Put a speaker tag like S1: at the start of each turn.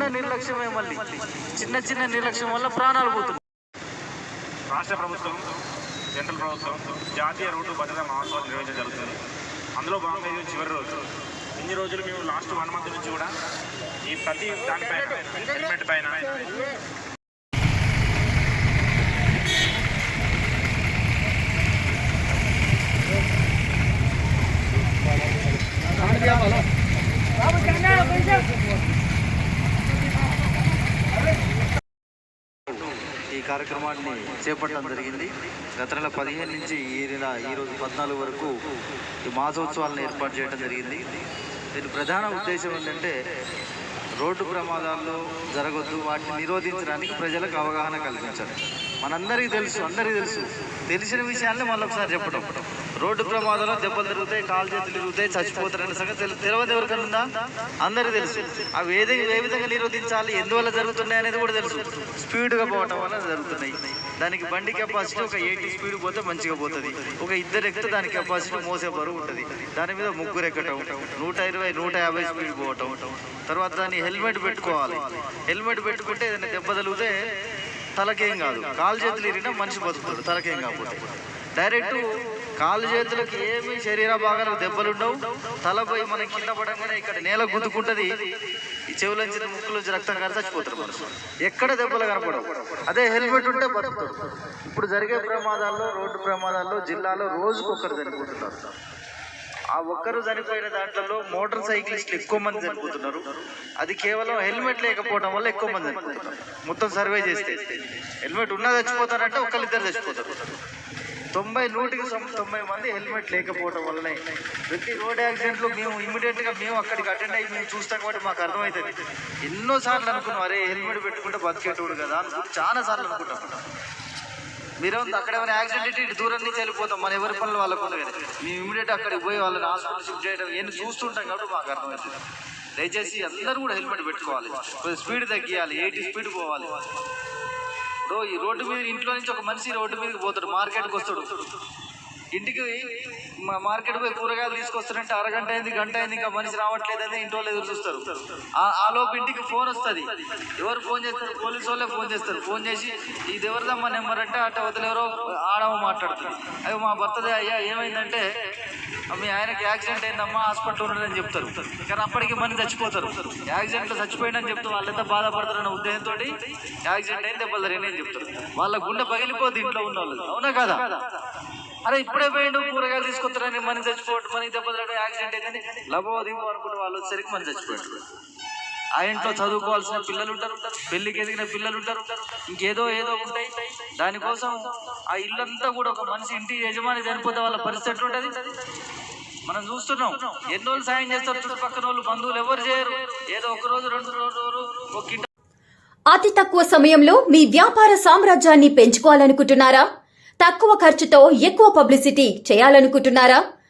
S1: చిన్న నిర్లక్ష్యమే మళ్ళీ. చిన్న చిన్న నిర్లక్ష్యం వల్ల ప్రాణాలు పోతున్నాయి.
S2: రాష్ట్ర ప్రభుత్వం సెంట్రల్ ప్రభుత్వం జాతీయ రోడ్డు భద్రతా మహోత్సవం నిర్వహించడం జరుగుతుంది. అందులో భాగంగా చివరి రోజు. ఇన్ని రోజులు మేము లాస్ట్ వన్ మంత్ నుంచి కూడా ఈ ప్రతి దానిపైన హెల్మెట్ పైన
S1: ఈ కార్యక్రమాన్ని చేపట్టడం జరిగింది. గత నెల పదిహేను నుంచి ఈ నెల ఈ రోజు పద్నాలుగు వరకు ఈ మాసోత్సవాలను ఏర్పాటు చేయడం జరిగింది. దీని ప్రధాన ఉద్దేశం ఏంటంటే రోడ్డు ప్రమాదాల్లో జరగొద్దు వాటిని నిరోధించడానికి ప్రజలకు అవగాహన కల్పించాలి. మనందరికీ తెలుసు అందరికీ తెలుసు. తెలిసిన విషయాన్ని మళ్ళొకసారి చెప్పడం రోడ్డు ప్రమాదంలో దెబ్బలు తిరుగుతాయి కాలు చేతులు తిరుగుతాయి చచ్చిపోతారనే సంగతి తెలియదు ఎవరికైనా ఉందా? అందరికీ తెలుసు. అవి ఏది ఏ విధంగా నిరోధించాలి ఎందువల్ల జరుగుతున్నాయి అనేది కూడా తెలుసు. స్పీడ్గా పోవటం వల్ల జరుగుతున్నాయి. దానికి బండి కెపాసిటీ ఒక ఎయిటీ స్పీడ్ పోతే మంచిగా పోతుంది. ఒక ఇద్దరు ఎక్కితే దాని కెపాసిటీ మోసే బరువు ఉంటుంది. దాని మీద ముగ్గురు ఎక్కటం నూట ఇరవై నూట యాభై స్పీడ్ పోవటం. తర్వాత దాన్ని హెల్మెట్ పెట్టుకోవాలి. హెల్మెట్ పెట్టుకుంటే ఏదైనా దెబ్బ తగిలితే తలకేం కాదు. కాలు చేతులు ఇరిగినా మనిషి బతుకుతాడు తలకేం కాకపోతే. డైరెక్ట్ కాలు చేతులకు ఏమి శరీర భాగాలకు దెబ్బలు ఉండవు తలపై మనం కింద పడంగానే ఇక్కడ నేల గుద్దుకుంటది ఈ చెవులంచి ముక్కులు రక్తం కారి చచ్చిపోతారు మనుషులు. ఎక్కడ దెబ్బలు కనపడవు. అదే హెల్మెట్ ఉంటే బతుకుతాడు ఇప్పుడు జరిగే ప్రమాదాల్లో రోడ్డు ప్రమాదాల్లో జిల్లాలో రోజుకు ఒక్కరు చనిపోతున్నారు. ఆ ఒక్కరు చనిపోయిన దాంట్లో మోటార్ సైకిలిస్టులు ఎక్కువ మంది చనిపోతున్నారు. అది కేవలం హెల్మెట్ లేకపోవడం వల్ల ఎక్కువ మంది చనిపోతున్నారు. మొత్తం సర్వే చేస్తే హెల్మెట్ ఉన్నా చచ్చిపోతారంటే ఒకళ్ళిద్దరు చచ్చిపోతారు. తొంభై నూటికి తొంభై మంది హెల్మెట్ లేకపోవడం వల్లనే ప్రతి రోడ్ యాక్సిడెంట్లు మేము ఇమీడియట్గా మేము అక్కడికి అటెండ్ అయ్యి మేము చూస్తాం కాబట్టి మాకు అర్థమవుతుంది. ఎన్నో సార్లు అనుకున్నాం అరే హెల్మెట్ పెట్టుకుంటే బతికేటోడు కదా అనుకుంటే చాలా సార్లు అనుకుంటాం. మీరు అక్కడ ఏమైనా యాక్సిడెంట్ ఇటు దూరం నుంచి వెళ్ళిపోతాం మన ఎవరి పనులు వాళ్ళకు ఉన్నాయి కదా. మేము ఇమీడియట్ అక్కడికి పోయి వాళ్ళని హాస్పిటల్ షిఫ్ట్ చేయడం ఏం చూస్తుంటాం కాబట్టి మాకు అర్థమవుతుంది. దయచేసి అందరూ కూడా హెల్మెట్ పెట్టుకోవాలి. కొంచెం స్పీడ్ తగ్గియాలి ఎయిటీ స్పీడ్ పోవాలి. బ్రో ఈ రోడ్డు మీద ఇంట్లో నుంచి ఒక మనిషి రోడ్డు మీదకి పోతాడు మార్కెట్కి వస్తాడు. ఇంటికి మా మార్కెట్ పోయి కూరగాయలు తీసుకొస్తారంటే అరగంట అయింది గంట అయింది ఇంకా మనిషి రావట్లేదని ఇంటి వాళ్ళు ఎదురు చూస్తారు. ఆ- లోపు ఇంటికి ఫోన్ వస్తుంది. ఎవరు ఫోన్ చేస్తారు? పోలీసు వాళ్ళే ఫోన్ చేస్తారు. ఫోన్ చేసి ఇది ఎవరిదమ్మా నెంబర్ అంటే అటు వదిలేవరో ఎవరో ఆడవ మాట్లాడతారు అవి మా భర్తదే అయ్యా ఏమైందంటే మీ ఆయనకి యాక్సిడెంట్ అయిందమ్మా హాస్పిటల్ అని చెప్తారు. కానీ అప్పటికి మంది చచ్చిపోతారు. యాక్సిడెంట్లో చచ్చిపోయిందని చెప్తే వాళ్ళంతా ఎంత బాధపడతారన్న ఉద్దేశంతో యాక్సిడెంట్ అయింది దెబ్బలు జరిగినాయని చెప్తారు. వాళ్ళ గుండె పగిలిపోద్ది ఇంట్లో ఉన్న వాళ్ళు అవునా కదా? అరే ఇప్పుడే పోయిండు కూరగాయలు తీసుకొస్తారని మనం చచ్చిపోవడం మనకి దెబ్బలు యాక్సిడెంట్ అయిందని లభో దిగో అనుకుంటే వాళ్ళు వచ్చేసరికి మనం చచ్చిపోయాడు ఆ ఇంట్లో చదువుకోవాల్సిన పిల్లలు ఉంటారు పెళ్ళికి ఎదిగిన పిల్లలు ఉంటారు ఇంకేదో ఏదో ఉంటాయి. దానికోసం ఆ ఇల్లంతా కూడా ఒక మనిషి ఇంటి యజమాని చనిపోతే వాళ్ళ పరిస్థితి ఎట్లుంటది? మనం చూస్తున్నాం ఎన్నో సాయం చేస్తారు చుట్టుపక్కన వాళ్ళు బంధువులు ఎవరు చేయరు. ఏదో ఒక రోజు రెండు రోజు ఒక
S3: అతి తక్కువ సమయంలో మీ వ్యాపార సామ్రాజ్యాన్ని పెంచుకోవాలనుకుంటున్నారా? తక్కువ ఖర్చుతో ఎక్కువ పబ్లిసిటీ చేయాలనుకుంటున్నారా?